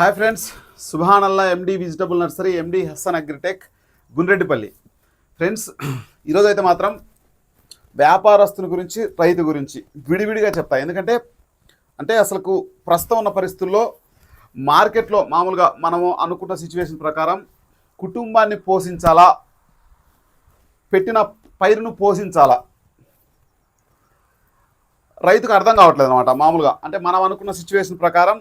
Hi friends సుభానల్లా MD vegetable nursery MD Hassan Agritech Gundreddipalli. Friends ఈరోజైతే మాత్రం వ్యాపారస్తుని గురించి రైతు గురించి విడివిడిగా చెప్తా. ఎందుకంటే అంటే అసలుకు ప్రస్తుతం ఉన్న పరిస్థితుల్లో మార్కెట్లో మామూలుగా మనము అనుకున్న సిచ్యువేషన్ ప్రకారం కుటుంబాన్ని పోషించాలా పెట్టిన పైరును పోషించాలా రైతుకు అర్థం కావట్లేదు అనమాట మామూలుగా. అంటే మనం అనుకున్న సిచ్యువేషన్ ప్రకారం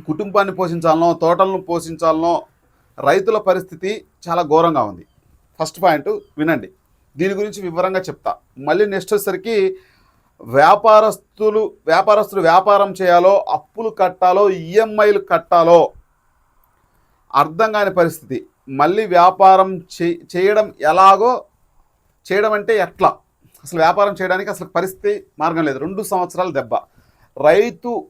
కుటుంబాన్ని పోషించాలనో తోటలను పోషించాలనో రైతుల పరిస్థితి చాలా ఘోరంగా ఉంది. ఫస్ట్ పాయింట్ వినండి. దీని గురించి వివరంగా చెప్తా. మళ్ళీ నెక్స్ట్ వచ్చేసరికి వ్యాపారస్తులు వ్యాపారస్తులు వ్యాపారం చేయాలో అప్పులు కట్టాలో ఈఎంఐలు కట్టాలో అర్థం కాని పరిస్థితి. మళ్ళీ వ్యాపారం చే- చేయడం ఎలాగో చేయడం అంటే ఎట్లా? అసలు వ్యాపారం చేయడానికి అసలు పరిస్థితి మార్గం లేదు. రెండు సంవత్సరాల దెబ్బ. రైతు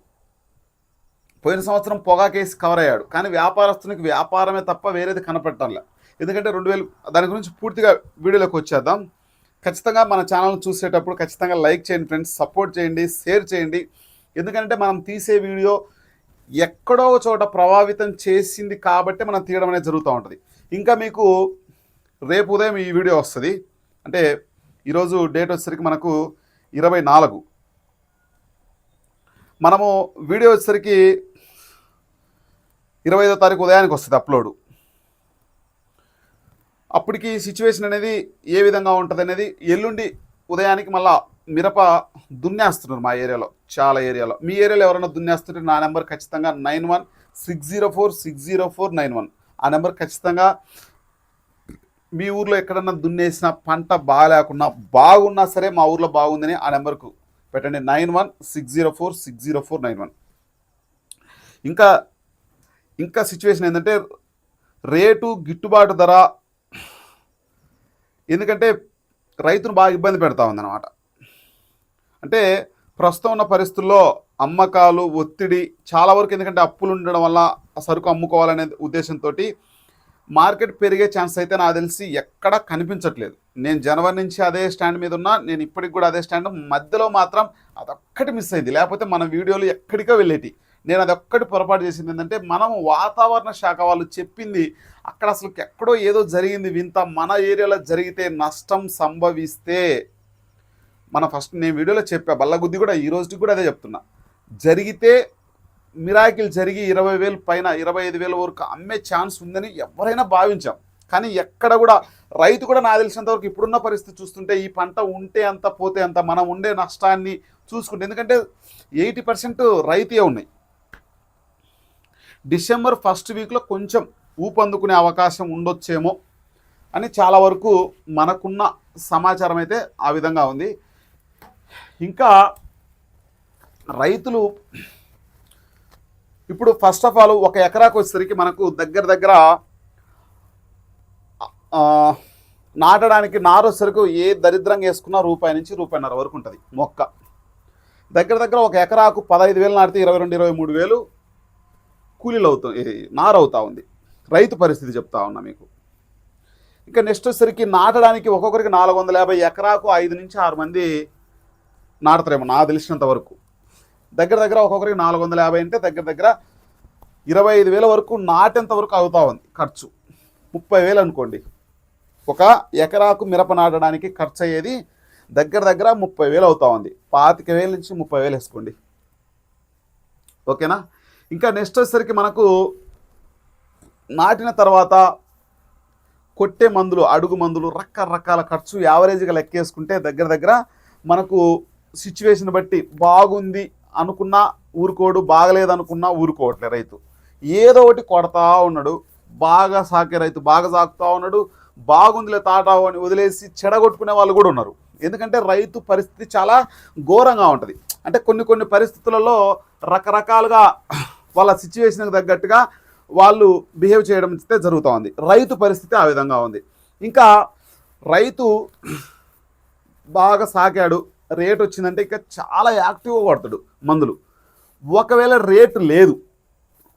పోయిన సంవత్సరం పొగాకేసి కవర్ అయ్యాడు. కానీ వ్యాపారస్తునికి వ్యాపారమే తప్ప వేరేది కనపడటంలే. ఎందుకంటే రెండు వేలు దాని గురించి పూర్తిగా వీడియోలోకి వచ్చేద్దాం. ఖచ్చితంగా మన ఛానల్ చూసేటప్పుడు ఖచ్చితంగా లైక్ చేయండి ఫ్రెండ్స్ సపోర్ట్ చేయండి షేర్ చేయండి. ఎందుకంటే మనం తీసే వీడియో ఎక్కడో చోట ప్రభావితం చేసింది కాబట్టి మనం తీయడం అనేది జరుగుతూ ఉంటుంది. ఇంకా మీకు రేపు ఉదయం ఈ వీడియో వస్తుంది. అంటే ఈరోజు డేట్ వచ్చేసరికి మనకు ఇరవై నాలుగు. మనము వీడియో వచ్చేసరికి ఇరవై ఐదో తారీఖు ఉదయానికి వస్తుంది అప్లోడ్. అప్పటికి సిచ్యువేషన్ అనేది ఏ విధంగా ఉంటుంది అనేది ఎల్లుండి ఉదయానికి మళ్ళా మిరప దున్నేస్తున్నారు మా ఏరియాలో చాలా ఏరియాలో. మీ ఏరియాలో ఎవరైనా దున్నేస్తుంటే నా నెంబర్ ఖచ్చితంగా nine one six zero four six zero four nine one. ఆ నెంబర్ ఖచ్చితంగా మీ ఊర్లో ఎక్కడన్నా దున్నేసిన పంట బాగాలేకున్నా బాగున్నా సరే మా ఊర్లో బాగుందని ఆ నెంబర్కు పెట్టండి. Nine one six zero four six zero four nine one. ఇంకా ఇంకా సిచ్యువేషన్ ఏంటంటే రేటు గిట్టుబాటు ధర ఎందుకంటే రైతును బాగా ఇబ్బంది పెడతా ఉందన్నమాట. అంటే ప్రస్తుతం ఉన్న పరిస్థితుల్లో అమ్మకాలు ఒత్తిడి చాలా వరకు ఎందుకంటే అప్పులు ఉండడం వల్ల సరుకు అమ్ముకోవాలనే ఉద్దేశంతో మార్కెట్ పెరిగే ఛాన్స్ అయితే నాకు తెలిసి ఎక్కడా కనిపించట్లేదు. నేను జనవరి నుంచి అదే స్టాండ్ మీద ఉన్నా నేను ఇప్పటికి కూడా అదే స్టాండ్ మధ్యలో మాత్రం అదొక్కటి మిస్ అయింది. లేకపోతే మన వీడియోలు ఎక్కడికో వెళ్ళేటి. నేను అదొక్కటి పొరపాటు చేసింది ఏంటంటే మనం వాతావరణ శాఖ వాళ్ళు చెప్పింది అక్కడ అసలు ఎక్కడో ఏదో జరిగింది వింత మన ఏరియాలో జరిగితే నష్టం సంభవిస్తే మన ఫస్ట్ నేను వీడియోలో చెప్పా బల్లగుద్ది కూడా ఈ రోజుకి కూడా అదే చెప్తున్నా. జరిగితే మిరాకిల్ జరిగి ఇరవై వేలు పైన ఇరవై ఐదు వేల వరకు అమ్మే ఛాన్స్ ఉందని ఎవరైనా భావించాం. కానీ ఎక్కడ కూడా రైతు కూడా నాకు తెలిసినంత వరకు ఇప్పుడున్న పరిస్థితి చూస్తుంటే ఈ పంట ఉంటే అంత పోతే అంత మనం ఉండే నష్టాన్ని చూసుకుంటే ఎందుకంటే ఎయిటీ పర్సెంట్ రైతే ఉన్నాయి. డిసెంబర్ ఫస్ట్ వీక్లో కొంచెం ఊపందుకునే అవకాశం ఉండొచ్చేమో అని చాలా వరకు మనకున్న సమాచారం అయితే ఆ విధంగా ఉంది. ఇంకా రైతులు ఇప్పుడు ఫస్ట్ ఆఫ్ ఆల్ ఒక ఎకరాకు వచ్చేసరికి మనకు దగ్గర దగ్గర నాటడానికి నారు వచ్చేసరికి ఏ దరిద్రంగా వేసుకున్నా రూపాయి నుంచి రూపాయిన్నర వరకు ఉంటుంది మొక్క. దగ్గర దగ్గర ఒక ఎకరాకు పదహైదు వేలు నాటితే ఇరవై రెండు ఇరవై మూడు వేలు కూలీలు అవుతుంది నారవుతా ఉంది. రైతు పరిస్థితి చెప్తా ఉన్నా మీకు. ఇంకా నెక్స్ట్ వచ్చేసరికి నాటడానికి ఒక్కొక్కరికి నాలుగు వందల యాభై ఎకరాకు ఐదు నుంచి ఆరు మంది నాటుతారేమో నాకు తెలిసినంత వరకు. దగ్గర దగ్గర ఒక్కొక్కరికి నాలుగు వందల యాభై అంటే దగ్గర దగ్గర ఇరవై ఐదు వేల వరకు నాటేంత వరకు అవుతా ఉంది ఖర్చు. ముప్పై వేలు అనుకోండి. ఒక ఎకరాకు మిరప నాటడానికి ఖర్చు అయ్యేది దగ్గర దగ్గర ముప్పై వేలు అవుతా ఉంది. పాతిక వేల నుంచి ముప్పై వేలు వేసుకోండి. ఓకేనా? ఇంకా నెక్స్ట్ వచ్చేసరికి మనకు నాటిన తర్వాత కొట్టే మందులు అడుగు మందులు రకరకాల ఖర్చు యావరేజ్గా లెక్కేసుకుంటే దగ్గర దగ్గర మనకు సిచ్యువేషన్ బట్టి బాగుంది అనుకున్నా ఊరుకోడు బాగలేదు అనుకున్నా ఊరుకోవట్లే రైతు. ఏదో ఒకటి కొడతా ఉన్నాడు బాగా సాకే రైతు బాగా సాకుతా ఉన్నాడు బాగుందిలే తాటా అని వదిలేసి చెడగొట్టుకునే వాళ్ళు కూడా ఉన్నారు. ఎందుకంటే రైతు పరిస్థితి చాలా ఘోరంగా ఉంటుంది. అంటే కొన్ని కొన్ని పరిస్థితులలో రకరకాలుగా వాళ్ళ సిచ్యువేషన్కి తగ్గట్టుగా వాళ్ళు బిహేవ్ చేయడం అయితే జరుగుతూ ఉంది. రైతు పరిస్థితి ఆ విధంగా ఉంది. ఇంకా రైతు బాగా సాకాడు. రేట్ వచ్చిందంటే ఇంకా చాలా యాక్టివ్గా కొడతాడు మందులు. ఒకవేళ రేటు లేదు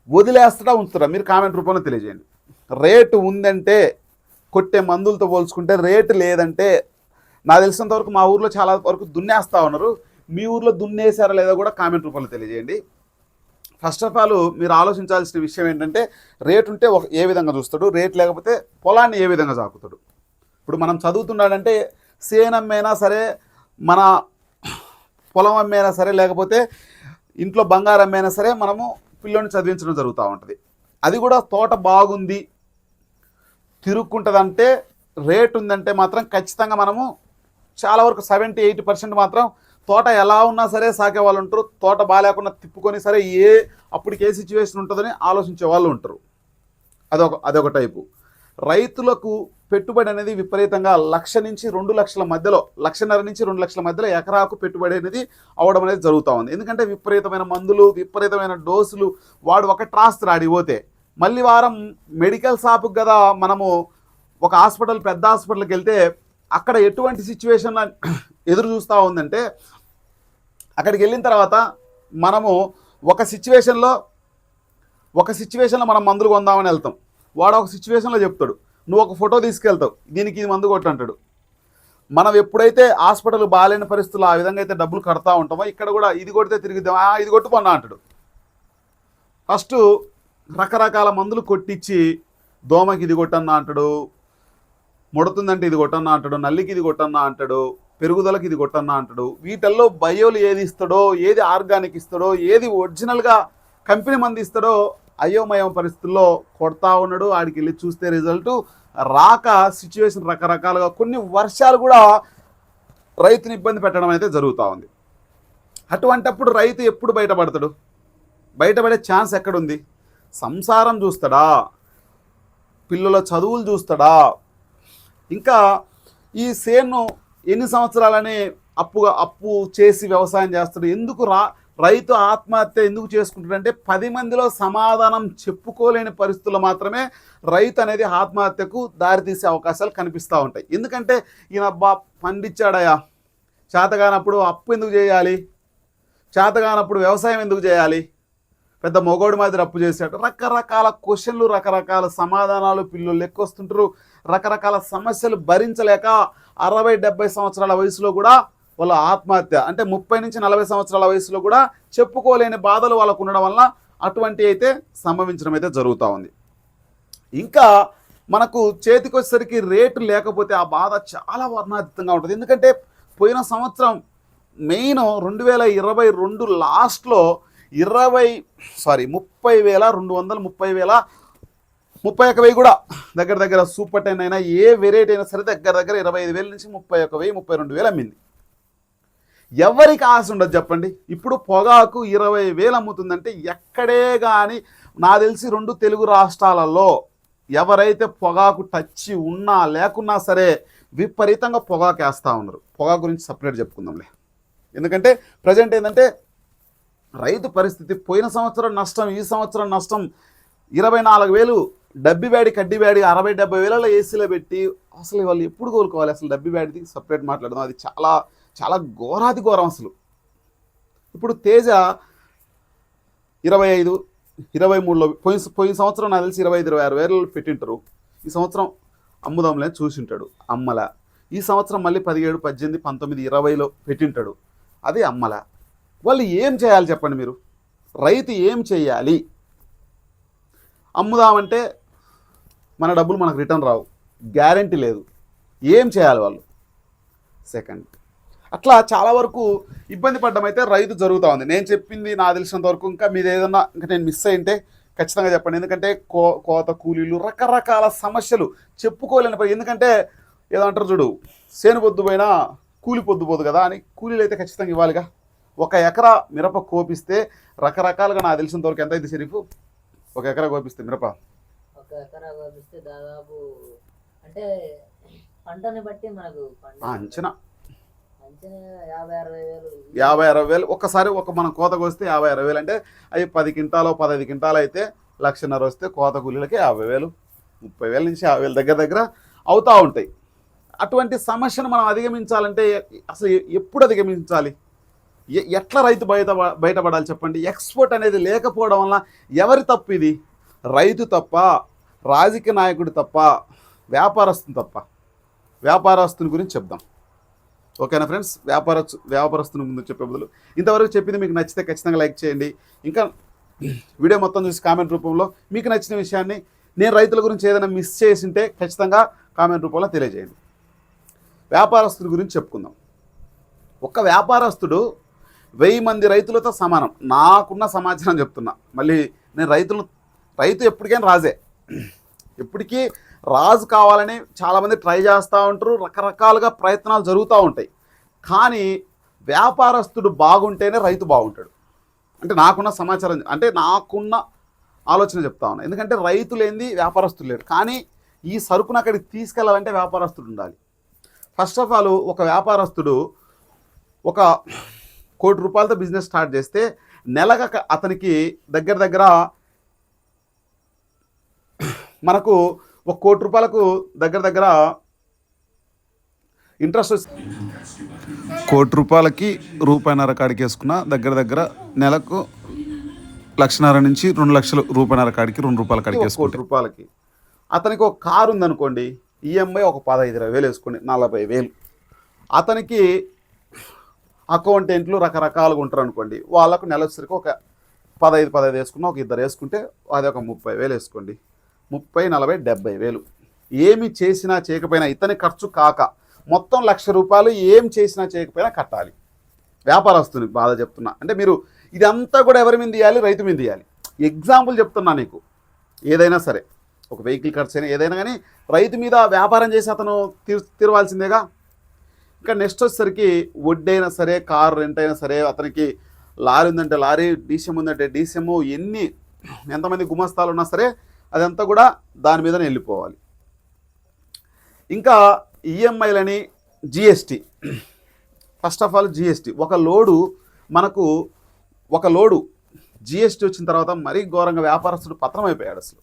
వదిలేస్తడా ఉంచుతారా మీరు కామెంట్ రూపంలో తెలియజేయండి. రేటు ఉందంటే కొట్టే మందులతో పోల్చుకుంటే రేటు లేదంటే నాకు తెలిసినంత వరకు మా ఊర్లో చాలా వరకు దున్నేస్తా ఉన్నారు. మీ ఊర్లో దున్నేసారా లేదో కూడా కామెంట్ రూపంలో తెలియజేయండి. ఫస్ట్ ఆఫ్ ఆల్ మీరు ఆలోచించాల్సిన విషయం ఏంటంటే రేట్ ఉంటే ఒక ఏ విధంగా చూస్తాడు? రేట్ లేకపోతే పొలాన్ని ఏ విధంగా సాకుతాడు? ఇప్పుడు మనం చదువుతున్నాడంటే సేన్ అమ్మైనా సరే మన పొలం అమ్మైనా సరే లేకపోతే ఇంట్లో బంగారం అమ్మైనా సరే మనము పిల్లోని చదివించడం జరుగుతూ ఉంటుంది. అది కూడా తోట బాగుంది తిరుక్కుంటుందంటే రేట్ ఉందంటే మాత్రం ఖచ్చితంగా మనము చాలా వరకు సెవెంటీ ఎయిటీ పర్సెంట్ మాత్రం తోట ఎలా ఉన్నా సరే సాకే వాళ్ళు ఉంటారు. తోట బాగాలేకుండా తిప్పుకొని సరే ఏ అప్పటికి ఏ సిచ్యువేషన్ ఉంటుందని ఆలోచించే వాళ్ళు ఉంటారు. అదొక అదొక టైపు రైతులకు పెట్టుబడి అనేది విపరీతంగా లక్ష నుంచి రెండు లక్షల మధ్యలో లక్షన్నర నుంచి రెండు లక్షల మధ్యలో ఎకరాకు పెట్టుబడి అనేది అవడం అనేది జరుగుతూ ఉంది. ఎందుకంటే విపరీతమైన మందులు విపరీతమైన డోసులు వాడు ఒక ట్రాస్ రాడిపోతే మళ్ళీ వారం మెడికల్ షాపుకి కదా మనము ఒక హాస్పిటల్ పెద్ద హాస్పిటల్కి వెళ్తే అక్కడ ఎటువంటి సిచ్యువేషన్ ఎదురు చూస్తూ ఉందంటే అక్కడికి వెళ్ళిన తర్వాత మనము ఒక సిచ్యువేషన్లో ఒక సిచ్యువేషన్లో మనం మందులు కొందామని వెళ్తాం. వాడు ఒక సిచ్యువేషన్లో చెప్తాడు నువ్వు ఒక ఫోటో తీసుకెళ్తావు దీనికి ఇది మందు కొట్టు అంటాడు. మనం ఎప్పుడైతే హాస్పిటల్ బాగాలేని పరిస్థితుల్లో ఆ విధంగా అయితే డబ్బులు కడతా ఉంటామో ఇక్కడ కూడా ఇది కొడితే తిరిగిద్దాం ఇది కొట్టుకున్నా అంటాడు. ఫస్ట్ రకరకాల మందులు కొట్టించి దోమకి ఇది కొట్టన్నా అంటాడు ముడుతుందంటే ఇది కొట్టన్నా అంటాడు నల్లికి ఇది కొట్టన్నా అంటాడు పెరుగుదలకు ఇది కొట్టన్నా అంటాడు. వీటల్లో బయోలు ఏది ఇస్తాడో ఏది ఆర్గానిక్ ఇస్తాడో ఏది ఒరిజినల్గా కంపెనీ మంది ఇస్తాడో అయోమయం పరిస్థితుల్లో కొడతా ఉన్నాడు. ఆడికి వెళ్ళి చూస్తే రిజల్ట్ రాక సిచ్యువేషన్ రకరకాలుగా కొన్ని వర్షాలు కూడా రైతుని ఇబ్బంది పెట్టడం అయితే జరుగుతూ ఉంది. అటువంటప్పుడు రైతు ఎప్పుడు బయటపడతాడు? బయటపడే ఛాన్స్ ఎక్కడుంది? సంసారం చూస్తాడా? పిల్లల చదువులు చూస్తాడా? ఇంకా ఈ సేన్ను ఎన్ని సంవత్సరాలని అప్పుగా అప్పు చేసి వ్యవసాయం చేస్తాడు. ఎందుకు రా రైతు ఆత్మహత్య ఎందుకు చేసుకుంటాడంటే పది మందిలో సమాధానం చెప్పుకోలేని పరిస్థితుల్లో మాత్రమే రైతు అనేది ఆత్మహత్యకు దారితీసే అవకాశాలు కనిపిస్తూ ఉంటాయి. ఎందుకంటే ఈయన అబ్బా పండించాడయా చేతగానప్పుడు అప్పు ఎందుకు చేయాలి? చేతగానప్పుడు వ్యవసాయం ఎందుకు చేయాలి? పెద్ద మొగోడు మాదిరి అప్పు చేశాడు. రకరకాల క్వశ్చన్లు రకరకాల సమాధానాలు పిల్లలు లెక్కొస్తుంటారు. రకరకాల సమస్యలు భరించలేక అరవై డెబ్బై సంవత్సరాల వయసులో కూడా వాళ్ళ ఆత్మహత్య. అంటే ముప్పై నుంచి నలభై సంవత్సరాల వయసులో కూడా చెప్పుకోలేని బాధలు వాళ్ళకు ఉండడం వల్ల అటువంటి అయితే సంభవించడం అయితే జరుగుతూ ఉంది. ఇంకా మనకు చేతికొచ్చేసరికి రేటు లేకపోతే ఆ బాధ చాలా వర్ణాతీతంగా ఉంటుంది. ఎందుకంటే పోయిన సంవత్సరం మెయిన్ రెండు వేల ఇరవై రెండు లాస్ట్లో ఇరవై సారీ ముప్పై వేల రెండు వందల ముప్పై వేల ముప్పై ఒక్క వెయ్యి కూడా దగ్గర దగ్గర సూపర్ టెన్ అయినా ఏ వెరైటీ అయినా సరే దగ్గర దగ్గర ఇరవై ఐదు వేల నుంచి ముప్పై ఒక వెయ్యి ముప్పై రెండు వేలు అమ్మింది. ఎవరికి ఆశ ఉండదు చెప్పండి. ఇప్పుడు పొగాకు ఇరవై వేలు అమ్ముతుందంటే ఎక్కడే కానీ నా తెలిసి రెండు తెలుగు రాష్ట్రాలలో ఎవరైతే పొగాకు టచ్ ఉన్నా లేకున్నా సరే విపరీతంగా పొగాకు వేస్తూ ఉన్నారు. పొగాకు గురించి సపరేట్ చెప్పుకుందాంలే. ఎందుకంటే ప్రజెంట్ ఏంటంటే రైతు పరిస్థితి పోయిన సంవత్సరం నష్టం ఈ సంవత్సరం నష్టం ఇరవై నాలుగు వేలు డబ్బి బ్యాడి కడ్డి బ్యాడి అరవై డెబ్బై వేలలో ఏసీలో పెట్టి అసలు వాళ్ళు ఎప్పుడు కోలుకోవాలి? అసలు డబ్బి బ్యాడిది సపరేట్ మాట్లాడదాం. అది చాలా చాలా ఘోరాది ఘోరం అసలు. ఇప్పుడు తేజ ఇరవై ఐదు ఇరవై మూడులో పోయిన పోయిన సంవత్సరం నాకు తెలిసి ఇరవై ఐదు ఇరవై ఆరు వేలు పెట్టింటారు. ఈ సంవత్సరం అమ్ముదాంలే చూసింటాడు అమ్మల. ఈ సంవత్సరం మళ్ళీ పదిహేడు పద్దెనిమిది పంతొమ్మిది ఇరవైలో పెట్టింటాడు. అది అమ్మల. వాళ్ళు ఏం చేయాలి చెప్పండి మీరు? రైతు ఏం చేయాలి? అమ్ముదామంటే మన డబ్బులు మనకు రిటర్న్ రావు. గ్యారంటీ లేదు. ఏం చేయాలి వాళ్ళు? సెకండ్ అట్లా చాలా వరకు ఇబ్బంది పడ్డం అయితే రైతు జరుగుతూ ఉంది. నేను చెప్పింది నా తెలిసినంత వరకు ఇంకా మీది ఏదన్నా ఇంకా నేను మిస్ అయింటే ఖచ్చితంగా చెప్పండి. ఎందుకంటే కో కోత కూలీలు రకరకాల సమస్యలు చెప్పుకోలేని పని ఎందుకంటే ఏదో అంటారు చూడు సేను పొద్దు పోయినా కూలి పొద్దు పోదు కదా అని కూలీలు అయితే ఖచ్చితంగా ఇవ్వాలిగా. ఒక ఎకరా మిరప కోపిస్తే రకరకాలుగా నాకు తెలిసినంత వరకు ఎంత అయింది షరీఫ్? ఒక ఎకరా కోపిస్తే మిరప? ఒక ఎకరా పంపిస్తే దాదాపు అంటే పంటని బట్టి మనకు అంచనా. యాభై అరవై వేలు. ఒక్కసారి ఒక మనం కోతకు వస్తే యాభై అరవై వేలు. అంటే అవి పది క్వింటాలు పదహైదు క్వింటాలు అయితే లక్షన్నర వస్తే కోత కూలీలకి యాభై వేలు ముప్పై వేల నుంచి యాభై వేల దగ్గర దగ్గర అవుతూ ఉంటాయి. అటువంటి సమస్యను మనం అధిగమించాలంటే అసలు ఎప్పుడు అధిగమించాలి? ఎట్లా రైతు బయట బయటపడాలి చెప్పండి? ఎక్స్పోర్ట్ అనేది లేకపోవడం వల్ల ఎవరి తప్పు ఇది? రైతు తప్ప రాజకీయ నాయకుడు తప్ప వ్యాపారస్తుని తప్ప. వ్యాపారస్తుని గురించి చెప్దాం. ఓకేనా ఫ్రెండ్స్? వ్యాపార వ్యాపారస్తుని ముందు చెప్పే బదులు ఇంతవరకు చెప్పింది మీకు నచ్చితే ఖచ్చితంగా లైక్ చేయండి. ఇంకా వీడియో మొత్తం చూసి కామెంట్ రూపంలో మీకు నచ్చిన విషయాన్ని నేను రైతుల గురించి ఏదైనా మిస్ చేసింటే ఖచ్చితంగా కామెంట్ రూపంలో తెలియజేయండి. వ్యాపారస్తుల గురించి చెప్పుకుందాం. ఒక వ్యాపారస్తుడు వెయ్యి మంది రైతులతో సమానం. నాకున్న సమాచారం చెప్తున్నా. మళ్ళీ నేను రైతులు రైతు ఎప్పటికైనా రాజే. ఎప్పటికీ రాజు కావాలని చాలామంది ట్రై చేస్తూ ఉంటారు రకరకాలుగా ప్రయత్నాలు జరుగుతూ ఉంటాయి. కానీ వ్యాపారస్తుడు బాగుంటేనే రైతు బాగుంటాడు. అంటే నాకున్న సమాచారం అంటే నాకున్న ఆలోచన చెప్తా ఉన్నా. ఎందుకంటే రైతు లేనిది వ్యాపారస్తుడు లేడు. కానీ ఈ సరుకును అక్కడికి తీసుకెళ్ళాలంటే వ్యాపారస్తుడు ఉండాలి. ఫస్ట్ ఆఫ్ ఆల్ ఒక వ్యాపారస్తుడు ఒక కోటి రూపాయలతో బిజినెస్ స్టార్ట్ చేస్తే నెలగా అతనికి దగ్గర దగ్గర మనకు ఒక కోటి రూపాయలకు దగ్గర దగ్గర ఇంట్రెస్ట్ కోటి రూపాయలకి రూపాయిన్నర కాడికి వేసుకున్న దగ్గర దగ్గర నెలకు లక్షన్నర నుంచి రెండు లక్షలు రూపాయిన్నర కాడికి రెండు రూపాయల కాడికి వేసుకోండి రూపాయలకి. అతనికి ఒక కారు ఉందనుకోండి ఈఎంఐ ఒక పదహైదు ఇరవై వేలు వేసుకోండి నలభై వేలు. అతనికి అకౌంటెంట్లు రకరకాలుగా ఉంటారు అనుకోండి వాళ్ళకు నెలసరికి ఒక పదహైదు పదహైదు వేసుకున్న ఒక ఇద్దరు వేసుకుంటే అది ఒక ముప్పై వేలు వేసుకోండి. ముప్పై నలభై డెబ్బై వేలు. ఏమి చేసినా చేయకపోయినా ఇతని ఖర్చు కాక మొత్తం లక్ష రూపాయలు ఏం చేసినా చేయకపోయినా కట్టాలి. వ్యాపారస్తుని బాధ చెప్తున్నా. అంటే మీరు ఇదంతా కూడా ఎవరి మీద తీయాలి రైతు మీద ఇవ్వాలి ఎగ్జాంపుల్ చెప్తున్నా నీకు. ఏదైనా సరే ఒక వెహికల్ ఖర్చు అయినా ఏదైనా కానీ రైతు మీద వ్యాపారం చేసి అతను తీర్ తీరవాల్సిందేగా? ఇంకా నెక్స్ట్ వచ్చేసరికి వడ్డీ అయినా సరే కారు రెంట్ అయినా సరే అతనికి లారీ ఉందంటే లారీ డీసీఎం ఉందంటే డీసీఎం ఎన్ని ఎంతమంది గుమస్తాలు ఉన్నా సరే అదంతా కూడా దాని మీదనే వెళ్ళిపోవాలి. ఇంకా ఈఎంఐలని GST. First of all GST. ఒక లోడు మనకు ఒక లోడు జిఎస్టీ వచ్చిన తర్వాత మరీ ఘోరంగా వ్యాపారస్తుడు పత్రం అయిపోయాడు అసలు.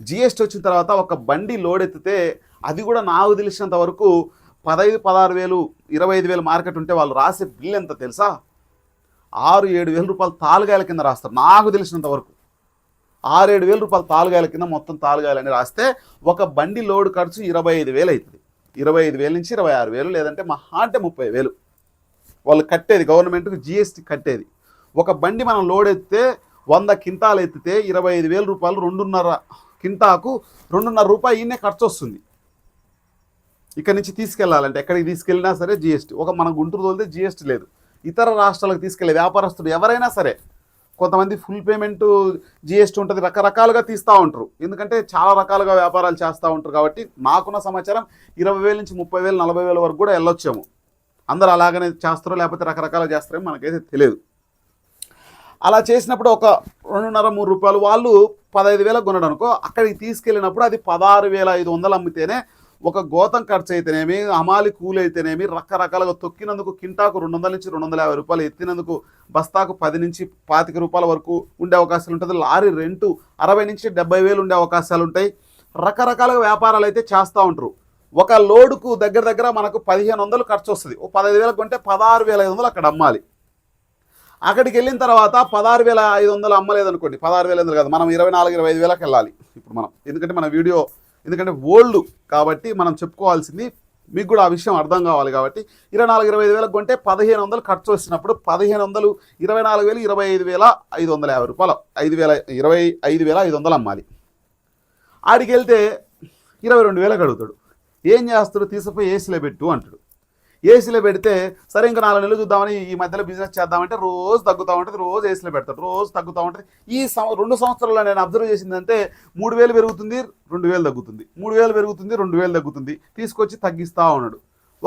జిఎస్టీ వచ్చిన తర్వాత ఒక బండి లోడ్ ఎత్తితే అది కూడా నాకు తెలిసినంత వరకు పదహైదు పదహారు వేలు ఇరవై ఐదు వేలు మార్కెట్ ఉంటే వాళ్ళు రాసే బిల్ ఎంత తెలుసా? ఆరు ఏడు వేల రూపాయలు తాలుగాయల కింద రాస్తారు. నాకు తెలిసినంత వరకు. ఆరు ఏడు వేల రూపాయలు తాలుగాయల కింద మొత్తం తాలుగాయలని రాస్తే ఒక బండి లోడ్ ఖర్చు ఇరవై ఐదు వేలు అవుతుంది. ఇరవై ఐదు వేల నుంచి ఇరవై ఆరు వేలు లేదంటే మహా అంటే ముప్పై వేలు. వాళ్ళు కట్టేది గవర్నమెంట్కి జిఎస్టీ కట్టేది. ఒక బండి మనం లోడ్ ఎత్తితే వంద కింటాలు ఎత్తితే ఇరవై ఐదు వేల రూపాయలు రెండున్నర కింటాకు రెండున్నర రూపాయి ఈయనే ఖర్చు వస్తుంది. ఇక్కడ నుంచి తీసుకెళ్ళాలంటే ఎక్కడికి తీసుకెళ్ళినా సరే జిఎస్టీ ఒక మన గుంటూరు తోలితే జిఎస్టీ లేదు. ఇతర రాష్ట్రాలకు తీసుకెళ్ళే వ్యాపారస్తుడు ఎవరైనా సరే కొంతమంది ఫుల్ పేమెంట్ జిఎస్టీ ఉంటుంది రకరకాలుగా తీస్తూ ఉంటారు. ఎందుకంటే చాలా రకాలుగా వ్యాపారాలు చేస్తూ ఉంటారు కాబట్టి నాకున్న సమాచారం ఇరవై వేల నుంచి ముప్పై వేలు నలభై వేల వరకు కూడా వెళ్ళొచ్చాము. అందరూ అలాగనే చేస్తారో లేకపోతే రకరకాలు చేస్తారో మనకైతే తెలియదు. అలా చేసినప్పుడు ఒక రెండున్నర మూడు రూపాయలు వాళ్ళు పదహైదు వేలకు కొనడనుకో అక్కడికి తీసుకెళ్ళినప్పుడు అది పదహారు వేల ఐదు వందలు అమ్మితేనే ఒక గోతం ఖర్చు అయితేనేమి అమాలి కూలి అయితేనేమి రకరకాలుగా తొక్కినందుకు కింటాకు రెండు వందల నుంచి రెండు వందల యాభై రూపాయలు ఎత్తినందుకు బస్తాకు పది నుంచి పాతిక రూపాయల వరకు ఉండే అవకాశాలు ఉంటుంది. లారీ రెంటు అరవై నుంచి డెబ్బై వేలు ఉండే అవకాశాలు ఉంటాయి. రకరకాలుగా వ్యాపారాలు అయితే చేస్తూ ఉంటారు ఒక లోడుకు దగ్గర దగ్గర మనకు పదిహేను వందలు ఖర్చు వస్తుంది ఓ పదహైదు వేలకు కొంటే పదహారు వేల ఐదు వందలు అక్కడ అమ్మాలి. అక్కడికి వెళ్ళిన తర్వాత పదహారు వేల ఐదు వందలు అమ్మలేదు అనుకోండి పదహారు వేల ఐదు కాదు. మనం ఇరవై నాలుగు ఇరవై ఐదు వేలకు వెళ్ళాలి ఇప్పుడు మనం ఎందుకంటే మన వీడియో ఎందుకంటే ఓల్డ్ కాబట్టి మనం చెప్పుకోవాల్సింది మీకు కూడా ఆ విషయం అర్థం కావాలి కాబట్టి ఇరవై నాలుగు ఇరవై ఐదు వేలకు కొంటే పదిహేను వందలు ఖర్చు వచ్చినప్పుడు పదిహేను వందలు ఇరవై నాలుగు వేలు ఇరవై ఐదు వేల ఐదు వందల యాభై రూపాయలు. ఐదు వేల ఇరవై ఐదు వేల ఐదు వందలు అమ్మాలి. ఆడికి వెళ్తే ఇరవై రెండు వేలకు అడుగుతాడు. ఏం చేస్తాడు? తీసుకుపోయి ఏసీలో పెట్టు అంటాడు. ఏసీలో పెడితే సరే ఇంకా నాలుగు నెలలు చూద్దామని ఈ మధ్యలో బిజినెస్ చేద్దామంటే రోజు తగ్గుతూ ఉంటుంది రోజు ఏసీలో పెడతాడు రోజు తగ్గుతూ ఉంటుంది. ఈ సం రెండు సంవత్సరాల్లో నేను అబ్జర్వ్ చేసిందంటే మూడు వేలు పెరుగుతుంది రెండు వేలు తగ్గుతుంది. మూడు వేలు పెరుగుతుంది రెండు వేలు తగ్గుతుంది. తీసుకొచ్చి తగ్గిస్తూ ఉన్నాడు.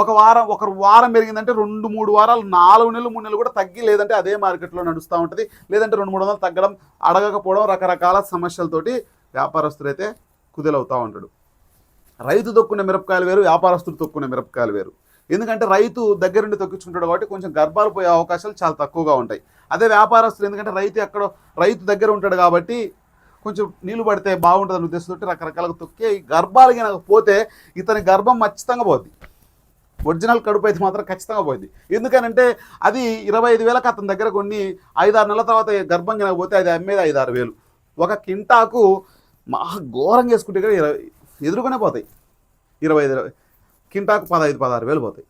ఒక వారం ఒక వారం పెరిగిందంటే రెండు మూడు వారాలు నాలుగు నెలలు మూడు నెలలు కూడా తగ్గి లేదంటే అదే మార్కెట్లో నడుస్తూ ఉంటుంది. లేదంటే రెండు మూడు వందలు తగ్గడం అడగకపోవడం రకరకాల సమస్యలతోటి వ్యాపారస్తులైతే అయితే కుదేలవుతూ ఉంటాడు. రైతు తొక్కున్న మిరపకాయలు వేరు వ్యాపారస్తుడు తొక్కున్న మిరపకాయలు వేరు. ఎందుకంటే రైతు దగ్గరుండి తొక్కించుకుంటాడు కాబట్టి కొంచెం గర్భాలు పోయే అవకాశాలు చాలా తక్కువగా ఉంటాయి. అదే వ్యాపారస్తులు ఎందుకంటే రైతు ఎక్కడో రైతు దగ్గర ఉంటాడు కాబట్టి కొంచెం నీళ్ళు పడితే బాగుంటుందని ఉద్దేశంతో రకరకాలుగా తొక్కి గర్భాలు కనుక పోతే ఇతని గర్భం ఖచ్చితంగా పోద్ది. ఒరిజినల్ కడుపు అయితే మాత్రం ఖచ్చితంగా పోయింది ఎందుకనంటే అది ఇరవై ఐదు వేలకు అతని దగ్గర కొన్ని ఐదారు నెలల తర్వాత గర్భం కనుక పోతే అది అమ్మేది ఐదారు వేలు. ఒక కింటాకు మహా ఘోరంగా వేసుకుంటే కూడా ఇరవై ఎదుర్కొనే పోతాయి. ఇరవై ఐదు ఇరవై కింటాకు పదహైదు పదహారు వేలు పోతాయి.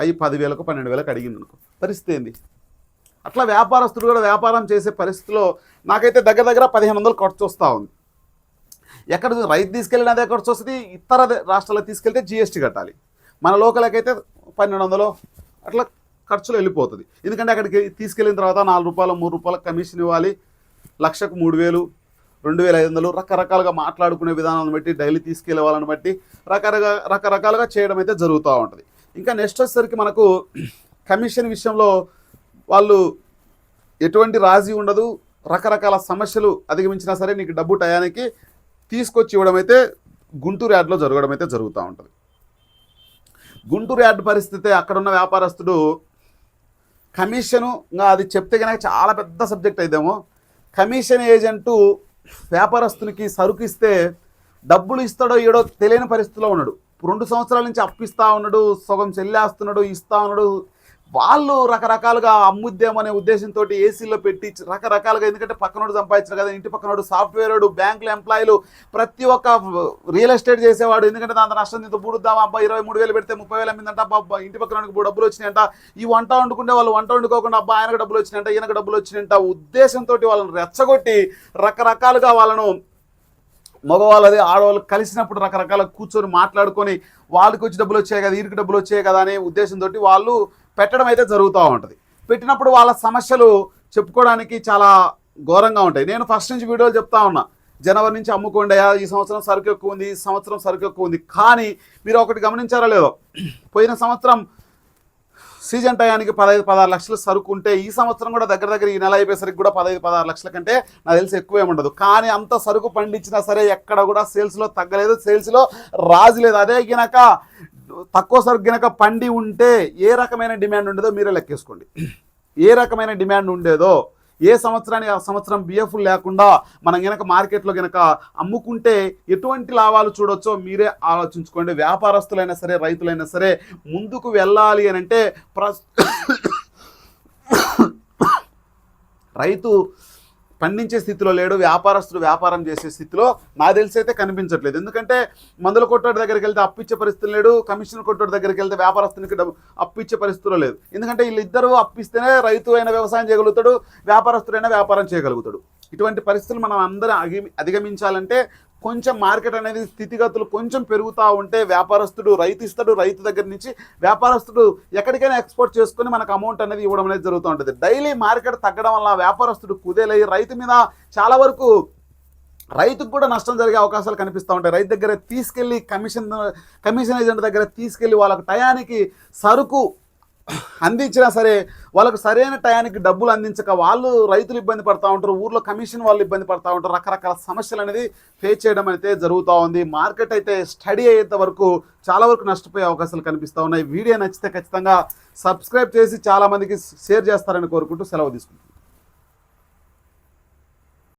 అవి పదివేలకు పన్నెండు వేలకు అడిగింది అనుకో పరిస్థితి ఏంది? అట్లా వ్యాపారస్తుడు కూడా వ్యాపారం చేసే పరిస్థితిలో నాకైతే దగ్గర దగ్గర పదిహేను వందలు ఖర్చు వస్తూ ఉంది. ఎక్కడ రైతు తీసుకెళ్ళిన అదే ఖర్చు వస్తుంది ఇతర రాష్ట్రాలకు తీసుకెళ్తే జిఎస్టీ కట్టాలి. మన లోకలకైతే పన్నెండు వందలు అట్లా ఖర్చులు వెళ్ళిపోతుంది. ఎందుకంటే అక్కడికి తీసుకెళ్ళిన తర్వాత నాలుగు రూపాయలు మూడు రూపాయల కమిషన్ ఇవ్వాలి. లక్షకు మూడు వేలు రెండు వేల ఐదు వందలు రకరకాలుగా మాట్లాడుకునే విధానాలను బట్టి డైలీ తీసుకెళ్ళే వాళ్ళని బట్టి రకరకాల రకరకాలుగా చేయడం అయితే జరుగుతూ ఉంటుంది. ఇంకా నెక్స్ట్ వచ్చేసరికి మనకు కమిషన్ విషయంలో వాళ్ళు ఎటువంటి రాజీ ఉండదు రకరకాల సమస్యలు అధిగమించినా సరే నీకు డబ్బు టయానికి తీసుకొచ్చి ఇవ్వడం అయితే గుంటూరు యార్డ్లో జరగడం అయితే జరుగుతూ ఉంటుంది. గుంటూరు యార్డ్ పరిస్థితి అక్కడున్న వ్యాపారస్తుడు కమిషను ఇంకా అది చెప్తే కనుక చాలా పెద్ద సబ్జెక్ట్ అయిదేమో కమిషన్ ఏజెంటు వ్యాపారస్తునికి సరుకు ఇస్తే డబ్బులు ఇస్తాడో ఏడో తెలియని పరిస్థితిలో ఉన్నాడు. రెండు సంవత్సరాల నుంచి అప్పిస్తా ఉన్నాడు సగం చెల్లేస్తున్నాడు ఇస్తా ఉన్నాడు వాళ్ళు రకరకాలుగా అమ్ముద్దామనే ఉద్దేశంతో ఏసీలో పెట్టి రకరకాలుగా ఎందుకంటే పక్కనోడు సంపాదించారు కదా ఇంటి పక్కనోడు సాఫ్ట్వేర్ బ్యాంకుల ఎంప్లాయీలు ప్రతి ఒక్క రియల్ ఎస్టేట్ చేసేవాడు ఎందుకంటే దాంతో నష్టం ఇంత బూడుద్దాం అబ్బా ఇరవై మూడు వేలు పెడితే ముప్పై వేలు అమ్మిందంట అబ్బా అబ్బా ఇంటి పక్కన డబ్బులు వచ్చినాయంట ఈ వంట వండుకుంటే వాళ్ళు వంట వండుకోకుండా అబ్బా ఆయనకు డబ్బులు వచ్చినాయంట ఈయనకు డబ్బులు వచ్చినాయంట ఉద్దేశంతో వాళ్ళని రెచ్చగొట్టి రకరకాలుగా వాళ్ళను మగవాళ్ళది ఆడవాళ్ళు కలిసినప్పుడు రకరకాల కూర్చొని మాట్లాడుకొని వాళ్ళకి వచ్చి డబ్బులు వచ్చాయి కదా వీరికి డబ్బులు వచ్చాయి కదా అనే ఉద్దేశంతో వాళ్ళు పెట్టడం అయితే జరుగుతూ ఉంటుంది. పెట్టినప్పుడు వాళ్ళ సమస్యలు చెప్పుకోవడానికి చాలా ఘోరంగా ఉంటాయి. నేను ఫస్ట్ నుంచి వీడియోలు చెప్తా ఉన్నా. జనవరి నుంచి అమ్ముకోండి అయ్యా ఈ సంవత్సరం సరుకు ఎక్కువ ఉంది ఈ సంవత్సరం సరుకు ఎక్కువ ఉంది. కానీ మీరు ఒకటి గమనించారో లేదో పోయిన సంవత్సరం సీజన్ టయానికి పదహైదు పదహారు లక్షలు సరుకు ఉంటే ఈ సంవత్సరం కూడా దగ్గర దగ్గర ఈ నెల అయిపోయేసరికి కూడా పదహైదు పదహారు లక్షల కంటే నాకు తెలిసి ఎక్కువ ఉండదు. కానీ అంత సరుకు పండించినా సరే ఎక్కడ కూడా సేల్స్లో తగ్గలేదు. సేల్స్లో రాజు లేదు. అదే గినక తక్కువ సరుకు గినక పండి ఉంటే ఏ రకమైన డిమాండ్ ఉండేదో మీరే లెక్కేసుకోండి. ఏ రకమైన డిమాండ్ ఉండేదో ఏ సంవత్సరానికి ఆ సంవత్సరం బిఎఫ్ లేకుండా మనం గనక మార్కెట్లో గనక అమ్ముకుంటే ఎటువంటి లాభాలు చూడొచ్చో మీరే ఆలోచించుకోండి. వ్యాపారస్తులైనా సరే రైతులైనా సరే ముందుకు వెళ్ళాలి అని అంటే ప్రస్ రైతు పండించే స్థితిలో లేడు వ్యాపారస్తుడు వ్యాపారం చేసే స్థితిలో నాకు తెలిసి అయితే కనిపించట్లేదు. ఎందుకంటే మందుల కొట్టోడి దగ్గరికి వెళ్తే అప్పిచ్చే పరిస్థితి లేడు కమిషన్ కొట్టోడి దగ్గరికి వెళ్తే వ్యాపారస్తునికి డబ్బు అప్పిచ్చే పరిస్థితిలో లేదు. ఎందుకంటే వీళ్ళిద్దరూ అప్పిస్తేనే రైతు అయినా వ్యవసాయం చేయగలుగుతాడు వ్యాపారస్తుడైనా వ్యాపారం చేయగలుగుతాడు. ఇటువంటి పరిస్థితులు మనం అందరం అధిగమించాలంటే కొంచెం మార్కెట్ అనేది స్థితిగతులు కొంచెం పెరుగుతూ ఉంటే వ్యాపారస్తుడు రైతు ఇస్తాడు రైతు దగ్గర నుంచి వ్యాపారస్తుడు ఎక్కడికైనా ఎక్స్పోర్ట్ చేసుకొని మనకు అమౌంట్ అనేది ఇవ్వడం అనేది జరుగుతూ ఉంటుంది. డైలీ మార్కెట్ తగ్గడం వల్ల వ్యాపారస్తుడు కుదేలయ్యి రైతు మీద చాలా వరకు రైతుకు కూడా నష్టం జరిగే అవకాశాలు కనిపిస్తూ ఉంటాయి. రైతు దగ్గర తీసుకెళ్ళి కమిషన్ కమిషన్ ఏజెంట్ దగ్గర తీసుకెళ్ళి వాళ్ళకు టయానికి సరుకు అందించినా సరే వాళ్ళకు సరైన టయానికి డబ్బులు అందించక వాళ్ళు రైతులు ఇబ్బంది పడతా ఉంటారు ఊర్లో కమిషన్ వాళ్ళు ఇబ్బంది పడతా ఉంటారు రకరకాల సమస్యలు అనేది ఫేస్ చేయడం అయితే జరుగుతూ ఉంది. మార్కెట్ అయితే స్టడీ అయ్యేంత వరకు చాలా వరకు నష్టపోయే అవకాశాలు కనిపిస్తూ ఉన్నాయి. వీడియో నచ్చితే ఖచ్చితంగా సబ్స్క్రైబ్ చేసి చాలామందికి షేర్ చేస్తారని కోరుకుంటూ సెలవు తీసుకుంటున్నాను.